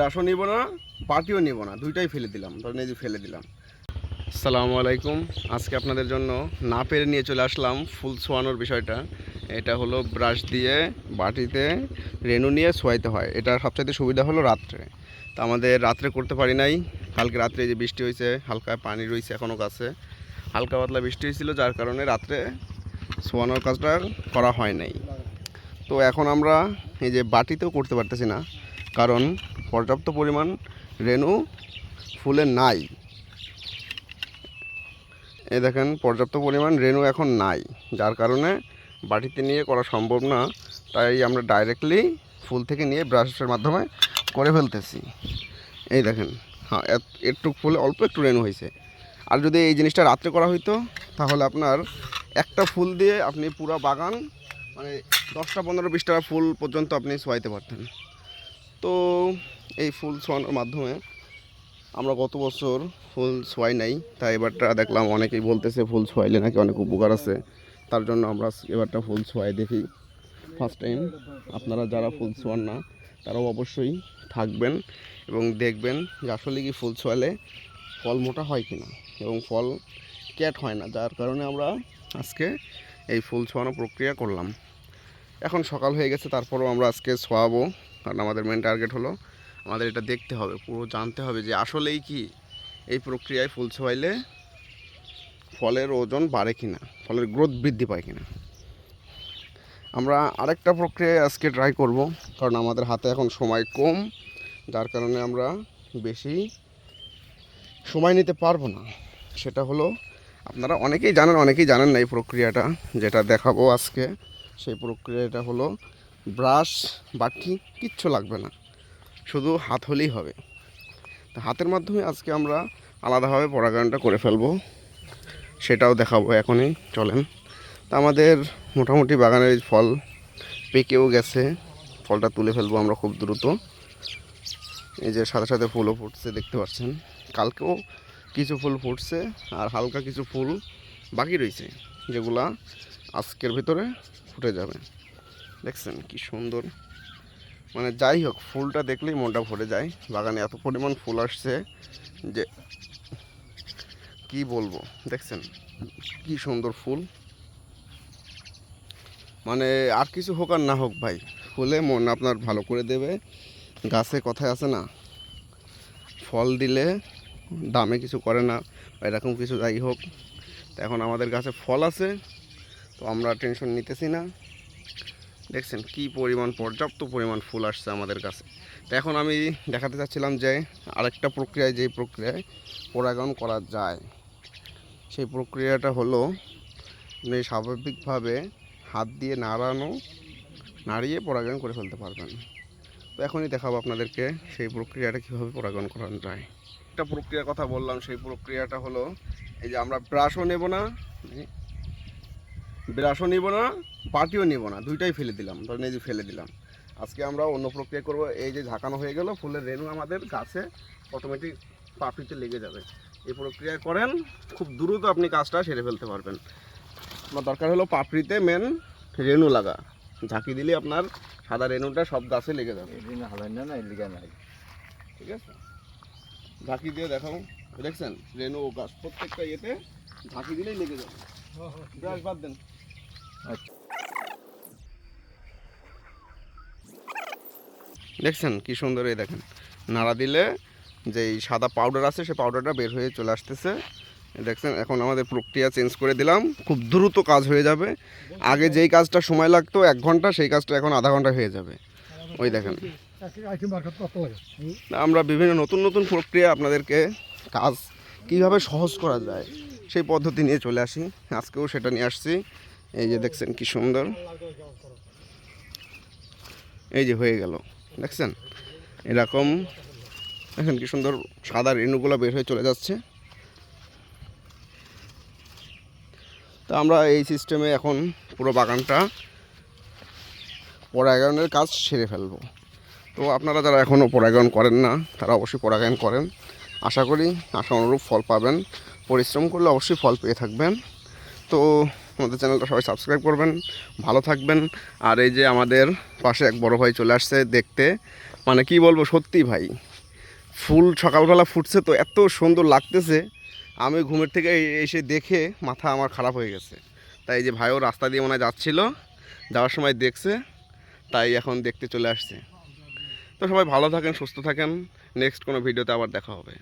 রাসও নিব না পাটিও নিব না, দুইটাই ফেলে দিলাম, ধরেন এই যে ফেলে দিলাম। আসসালামু আলাইকুম, আজকে আপনাদের জন্য না পেরে নিয়ে চলে আসলাম ফুল ছোয়ানোর বিষয়টা। এটা হলো ব্রাশ দিয়ে বাটিতে রেনু নিয়ে ছোয়াইতে হয়। এটার সবচাইতে সুবিধা হলো রাত্রে। তো আমাদের রাত্রে করতে পারি নাই। কালকে রাত্রে যে বৃষ্টি হয়েছে হালকা পানি রয়েছে এখনও কাছে হালকা পাতলা বৃষ্টি হয়েছিল যার কারণে রাত্রে ছোয়ানোর কাজটা করা হয় নাই। তো এখন আমরা এই যে বাটিতেও করতে পারতেছি না, কারণ পর্যাপ্ত পরিমাণ রেনু ফুলে নাই। এই দেখেন, পর্যাপ্ত পরিমাণ রেনু এখন নাই, যার কারণে বাটিতে নিয়ে করা সম্ভব না। তাই আমরা ডাইরেক্টলি ফুল থেকে নিয়ে ব্রাশের মাধ্যমে করে ফেলতেছি। এই দেখেন হ্যাঁ একটু ফুলে অল্প একটু রেনু হয়েছে। আর যদি এই জিনিসটা রাত্রে করা হইতো, তাহলে আপনার একটা ফুল দিয়ে আপনি পুরো বাগান মানে দশটা পনেরো বিশটা ফুল পর্যন্ত আপনি ছোয়াইতে পারতেন। তো এই ফুল ছোয়ানোর মাধ্যমে আমরা গত বছর ফুল ছোয়াই নাই, তাই এবারটা দেখলাম অনেকেই বলতেছে ফুল ছোয়াইলে নাকি অনেক উপকার আছে। তার জন্য আমরা এবারটা ফুল ছোয়াই দেখি। ফার্স্ট টাইম আপনারা যারা ফুল ছোয়ান না, তারাও অবশ্যই থাকবেন এবং দেখবেন যে আসলে কি ফুল ছোয়ালে ফল মোটা হয় কিনা এবং ফল ক্যাট হয় না, যার কারণে আমরা আজকে এই ফুল ছোয়ানো প্রক্রিয়া করলাম। এখন সকাল হয়ে গেছে, তারপরও আমরা আজকে ছোয়াবো। কারণ আমাদের মেন টার্গেট হলো আমাদের এটা দেখতে হবে, পুরো জানতে হবে যে আসলেই কি এই প্রক্রিয়ায় ফুল ছোয়াইলে ফলের ওজন বাড়ে কি না ফলের গ্রোথ বৃদ্ধি পায় কিনা। আমরা আরেকটা প্রক্রিয়ায় আজকে ট্রাই করব, কারণ আমাদের হাতে এখন সময় কম, যার কারণে আমরা বেশি সময় নিতে পারব না। সেটা হলো, আপনারা অনেকেই জানেন অনেকেই জানেন না এই প্রক্রিয়াটা, যেটা দেখাবো আজকে। সেই প্রক্রিয়াটা হলো ব্রাশ, বাটি, কিচ্ছু লাগবে না। শুধু হাত হলেই হবে। তো হাতের মাধ্যমে আজকে আমরা আলাদাভাবে পরাগায়নটা করে ফেলব। সেটাও দেখাবো এখনই, চলেন। তা আমাদের মোটামুটি বাগানের ফল পেকেও গেছে। ফলটা তুলে ফেলব আমরা খুব দ্রুত। এই যে সাথে সাথে ফুলও ফুটছে, দেখতে পাচ্ছেন। কালকেও কিছু ফুল ফুটছে আর হালকা কিছু ফুল বাকি রয়েছে, যেগুলা আজকের ভিতরে ফুটে যাবে। দেখছেন কি সুন্দর। মানে যাই হোক, ফুলটা দেখলেই মনটা ভরে যায়। বাগানে এত পরিমাণ ফুল আসছে যে কি বলব? দেখছেন কি সুন্দর ফুল। মানে আর কিছু হোক আর না হোক ভাই, ফুলে মন আপনার ভালো করে দেবে। গাছে কথায় আছে না, ফল দিলে দামে কিছু করে না এরকম কিছু যাই হোক। তো এখন আমাদের গাছে ফল আছে, তো আমরা টেনশন নিতেছি না। দেখছেন কি পরিমাণ পর্যাপ্ত পরিমাণ ফুল আসছে আমাদের কাছে। তো এখন আমি দেখাতে চাচ্ছিলাম যে আরেকটা প্রক্রিয়ায় যে প্রক্রিয়ায় পরাগায়ন করা যায়, সেই প্রক্রিয়াটা হলো আপনি স্বাভাবিকভাবে হাত দিয়ে নাড়ানো, নাড়িয়ে পরাগায়ন করে ফেলতে পারবেন। তো এখনই দেখাবো আপনাদেরকে সেই প্রক্রিয়াটা কীভাবে পরাগায়ন করানো যায়। একটা প্রক্রিয়ার কথা বললাম, সেই প্রক্রিয়াটা হলো এই যে আমরা ব্রাশও নেব না, ব্রাশও নিব না পাটিও নেব না দুইটাই ফেলে দিলাম ধরেন এই যে ফেলে দিলাম। আজকে আমরা অন্য প্রক্রিয়া করব এই যে ঝাঁকানো হয়ে গেল ফুলের রেণু আমাদের গাছে অটোমেটিক পাপড়িতে লেগে যাবে। এই প্রক্রিয়া করেন খুব দ্রুত আপনি কাজটা সেরে ফেলতে পারবেন। আপনার দরকার হলো পাপড়িতে মেন রেণু লাগা। ঝাঁকি দিলে আপনার সাদা রেণুটা সব গাছে লেগে যাবে। না না এদিকে নাই। ঠিক আছে? ঝাঁকি দিয়ে দেখাও। দেখছেন? রেণু ও গাছ প্রত্যেকটা ইয়েতে ঝাঁকি দিলেই লেগে যাবে। ব্রাশ বাদ দেন। আচ্ছা। দেখছেন কি সুন্দর এই দেখেন। নাড়া দিলে যে সাদা পাউডার আছে সেই পাউডারটা বের হয়ে চলে আসতেছে। দেখছেন, এখন আমাদের প্রক্রিয়া চেঞ্জ করে দিলাম। খুব দ্রুত কাজ হয়ে যাবে। আগে যেই কাজটা সময় লাগতো, এক ঘণ্টা, সেই কাজটা এখন আধা ঘণ্টা হয়ে যাবে। ওই দেখেন। আমরা বিভিন্ন নতুন নতুন প্রক্রিয়া আপনাদেরকে কাজ কীভাবে সহজ করা যায়, সেই পদ্ধতি নিয়ে চলে আসি। আজকেও সেটা নিয়ে আসছি। এই যে দেখছেন কি সুন্দর। এই যে হয়ে গেল। দেখছেন? এরকম, দেখেন কি সুন্দর সাদা রেণুগুলো বের হয়ে চলে যাচ্ছে। তো আমরা এই সিস্টেমে এখন পুরো বাগানটা পরাগায়নের কাজ সেরে ফেলব। তো আপনারা যারা এখনও পরাগায়ন করেন না, তারা অবশ্যই পরাগায়ন করেন। আশা করি, আশা অনুরূপ ফল পাবেন। পরিশ্রম করলে অবশ্যই ফল পেয়ে থাকবেন। তো আমাদের চ্যানেলটা সবাই সাবস্ক্রাইব করবেন, ভালো থাকবেন। আর এই যে আমাদের পাশে এক বড় ভাই চলে আসছে দেখতে। মানে কি বলব, সত্যি ভাই। ফুল সকালবেলা ফুটছে তো, এত সুন্দর লাগতেছে। আমি ঘুমের থেকে এসে দেখে মাথা আমার খারাপ হয়ে গেছে। তাই এই যে ভাইও রাস্তা দিয়ে মনে হয় যাচ্ছিল, যাওয়ার সময় দেখছে, তাই এখন দেখতে চলে আসছে। তো সবাই ভালো থাকেন, সুস্থ থাকেন। নেক্সট কোনো ভিডিওতে আবার দেখা হবে।